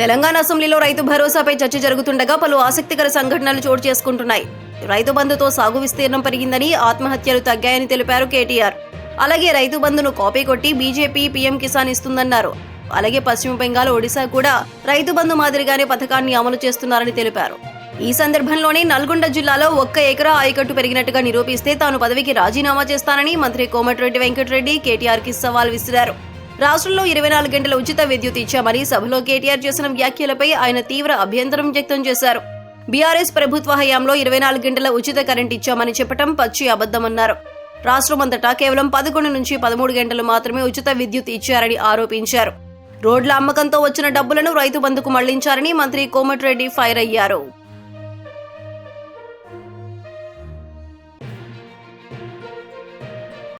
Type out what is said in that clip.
తెలంగాణ అసెంబ్లీలో రైతు భరోసాపై చర్చ జరుగుతుండగా పలు ఆసక్తికర సంఘటనలు చోటు చేసుకుంటున్నాయి. రైతు బంధుతో సాగు విస్తీర్ణం పెరిగిందని ఆత్మహత్యలు తగ్గాయని తెలిపారు కేటీఆర్. అలాగే రైతు బంధును కాపీ కొట్టి బీజేపీ పీఎం కిసాన్ ఇస్తుందన్నారు. అలాగే పశ్చిమ బెంగాల్ ఒడిశా కూడా రైతు బంధు మాదిరిగానే పథకాన్ని అమలు చేస్తున్నారని తెలిపారు. ఈ సందర్భంలోనే నల్గొండ జిల్లాలో ఒక్క ఎకరా ఆయకట్టు పెరిగినట్టుగా నిరూపిస్తే తాను పదవికి రాజీనామా చేస్తానని మంత్రి కోమటిరెడ్డి వెంకటరెడ్డి కేటీఆర్కి సవాల్ విసిరారు. రాష్ట్రంలో ఇరవై నాలుగు గంటల ఉచిత విద్యుత్ ఇచ్చామని సభలో కేటీఆర్ చేసిన వ్యాఖ్యలపై ఆయన తీవ్ర అభ్యంతరం వ్యక్తం చేశారు. బీఆర్ఎస్ ప్రభుత్వ హయాంలో ఇరవై నాలుగు గంటల ఉచిత కరెంట్ ఇచ్చామని చెప్పడం పచ్చి అబద్దమన్నారు రాష్ట్రమంతటా కేవలం పదకొండు నుంచి పదమూడు గంటలు మాత్రమే ఉచిత విద్యుత్ ఇచ్చారని ఆరోపించారు. రోడ్ల అమ్మకంతో వచ్చిన డబ్బులను రైతు బంధుకు మళ్ళించారని మంత్రి కోమటిరెడ్డి ఫైర్ అయ్యారు.